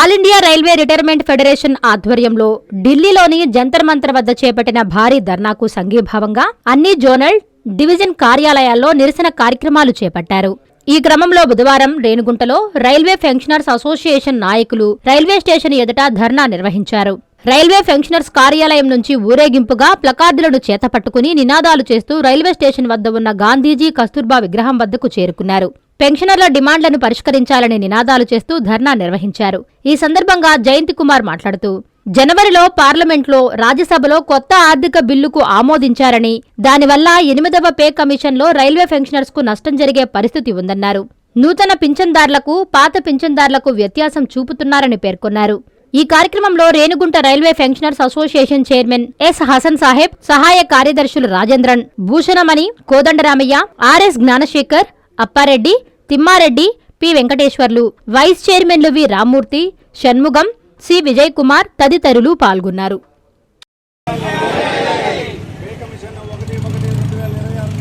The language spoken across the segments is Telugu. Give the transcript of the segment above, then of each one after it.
All India railway retirement federation ఆధ్వర్యంలో ఢిల్లీలోని జంతర్ మంతర్ వద్ద చేపట్టిన భారీ ధర్నాకు సంఘీభావంగా అన్ని జోనల్ డివిజన్ కార్యాలయాల్లో నిరసన కార్యక్రమాలు చేపట్టారు. ఈ క్రమంలో బుధవారం రేణుగుంటలో రైల్వే పెన్షనర్స్ అసోసియేషన్ నాయకులు రైల్వే స్టేషన్ ఎదుట ధర్నా నిర్వహించారు. రైల్వే పెన్షనర్స్ కార్యాలయం నుంచి ఊరేగింపుగా ప్లకార్డులను చేతపట్టుకుని నినాదాలు చేస్తూ రైల్వే స్టేషన్ వద్ద ఉన్న గాంధీజీ కస్తూర్బా విగ్రహం వద్దకు చేరుకున్నారు. పెన్షనర్ల డిమాండ్లను పరిష్కరించాలని నినాదాలు చేస్తూ ధర్నా నిర్వహించారు. ఈ సందర్భంగా జయంతి కుమార్ మాట్లాడుతూ జనవరిలో పార్లమెంట్లో రాజ్యసభలో కొత్త ఆర్థిక బిల్లుకు ఆమోదించారని దానివల్ల ఎనిమిదవ పే కమిషన్లో రైల్వే పెన్షనర్స్కు నష్టం జరిగే పరిస్థితి ఉందన్నారు. నూతన పింఛన్దారులకు పాత పింఛన్దారులకు వ్యత్యాసం చూపుతున్నారని పేర్కొన్నారు. ఈ కార్యక్రమంలో Renigunta railway pensioners association chairman S Hasan Sahib సహాయ కార్యదర్శులు Rajendran Bhushanamani Kodandaramayya RS Gnanasekhar Appareddy Thimmareddy P Venkateswarlu. Vice చైర్మన్లు వి రామ్మూర్తి షణ్ముగం సి విజయ్ కుమార్ తదితరులు పాల్గొన్నారు పే కమిషన్ ఒకటి ఒకటి రెండు వేల ఇరవై ఆరు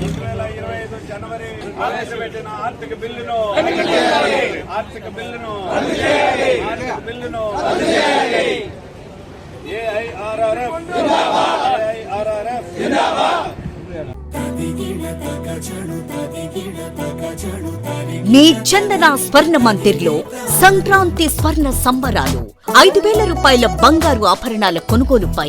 రెండు వేల ఇరవై ఐదు జనవరి ప్రవేశపెట్టిన ఆర్థిక బిల్లును ఆర్థిక బిల్లును ఆర్థిక బిల్లును ఏఐఆర్ఆర్ఎఫ్ ఏఐఆర్ఆర్ఎఫ్ మీ చందన స్వర్ణ మందిర్లో సంక్రాంతి స్వర్ణ సంబరాలు. ఐదు వేల రూపాయల బంగారు ఆభరణాల కొనుగోలుపై